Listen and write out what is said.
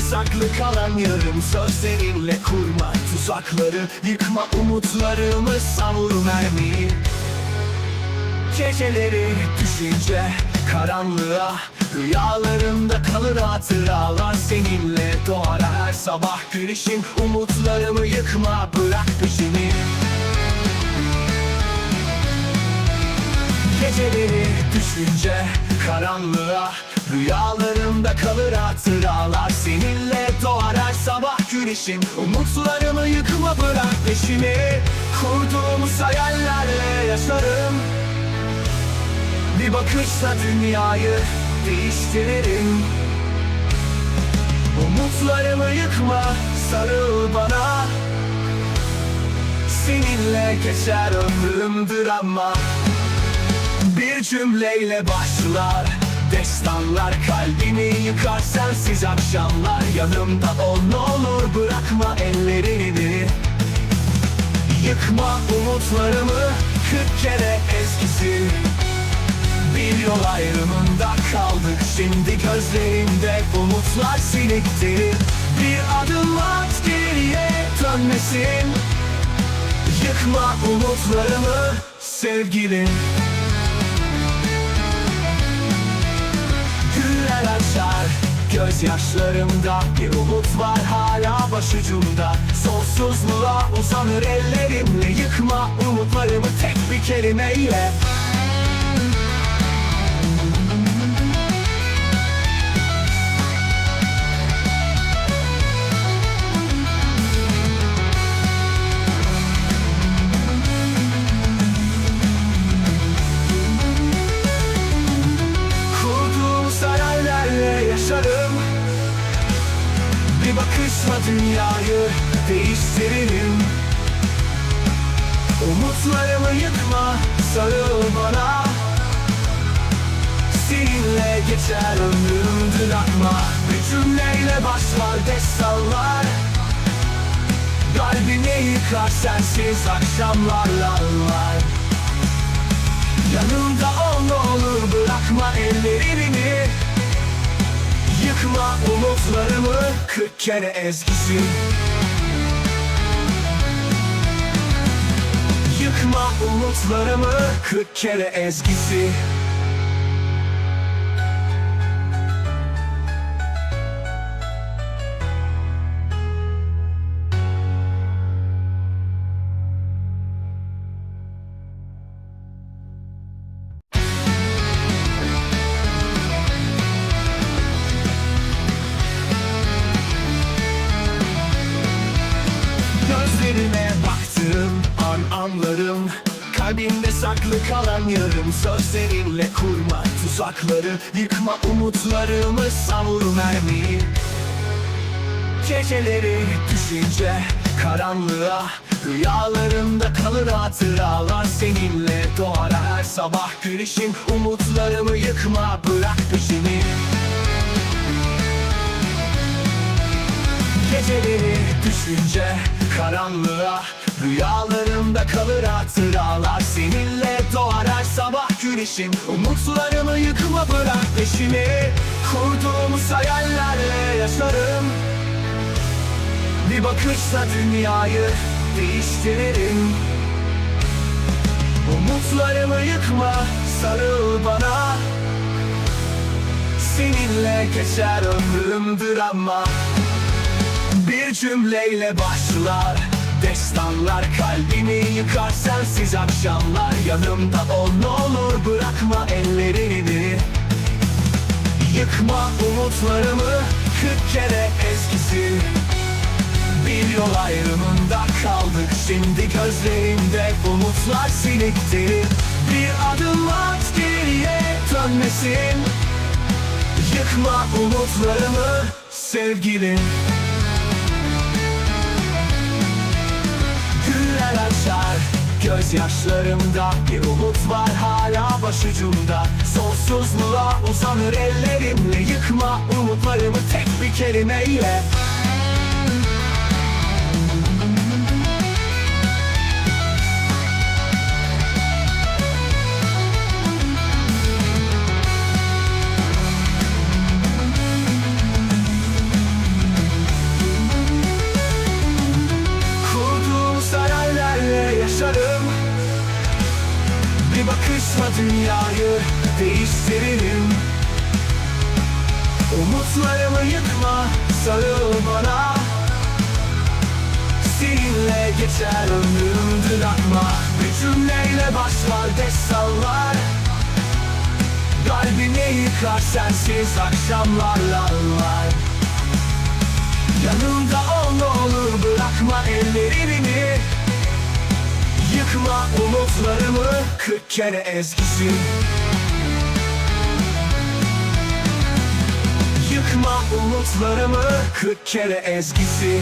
saklı kalan yarım Sözlerinle kurma tuzakları Yıkma umutlarımı savur mermi. Geceleri düşünce karanlığa Rüyalarımda kalır hatıralar seninle. Doğar her sabah güneşin Umutlarımı yıkma bırak peşimi. Geceleri düşünce karanlığa Rüyalarımda kalır hatıralar. Seninle doğar her sabah güneşim. Umutlarımı yıkma bırak peşimi. Kurduğumuz hayallerle yaşarım Bir bakışla dünyayı değiştiririm Umutlarımı yıkma sarıl bana. Seninle geçer ömrümdür ama bir cümleyle başlar Destanlar kalbimi yıkar sensiz akşamlar Yanımda ol ne olur bırakma ellerini. Yıkma umutlarımı kırk kere ezgisin Bir yol ayrımında kaldık şimdi gözlerinde umutlar siliktir Bir adım at geriye dönmesin. Yıkma umutlarımı sevgilim Gözyaşlarımda. Bir umut var hala başucumda. Sonsuzluğa uzanır ellerimle Yıkma umutlarımı tek bir kelimeyle bakışla dünyayı değiştiririm Umutlarımı yıkma, sarıl bana. Seninle geçer ömrümdür akma Bir cümleyle başlar destanlar. Kalbini yıkar sensiz akşamlarla anlar Yanımda ol ne olur bırakma ellerini Yıkma umutlarımı. Kırk kere ezgisi Yıkma umutlarımı. Kırk kere ezgisi anlarım Kalbimde saklı kalan yarım. Sözlerinle kurma tuzakları Yıkma umutlarımı savur mermi. Geceleri düşünce karanlığa Rüyalarımda kalır hatıralar Seninle. Doğar her sabah güneşin Umutlarımı yıkma bırak peşimi. Geceleri düşünce karanlığa Rüyalarımda kalır hatıralar. Seninle doğar her sabah güneşim. Umutlarımı yıkma bırak peşimi. Kurduğumuz hayallerle yaşarım Bir bakışla dünyayı değiştiririm Umutlarımı yıkma sarıl bana. Seninle geçer ömrümdür ama bir cümleyle başlar Destanlar kalbimi yıkar sensiz akşamlar Yanımda ol ne olur bırakma ellerini. Yıkma umutlarımı kırk kere ezgisi Bir yol ayrımında kaldık şimdi gözlerinde umutlar siliktir Bir adım at geriye dönmesin. Yıkma umutlarımı sevgilim Güller açar. Gözyaşlarımda bir umut var hala başucumda. Sonsuzluğa uzanır ellerimle Yıkma umutlarımı tek bir kelimeyle Bakarsma dünyayı değiştiririm. Umutlarımı yıkma sarıl bana. Seninle geçer ömrüm bırakma Bir cümleyle başlar destanlar Kalbini yıkar sensiz akşamlarla anlar Yanımda ol ne olur bırakma ellerini Yıkma umutlarımı kırk kere ezgisi Yıkma umutlarımı kırk kere ezgisi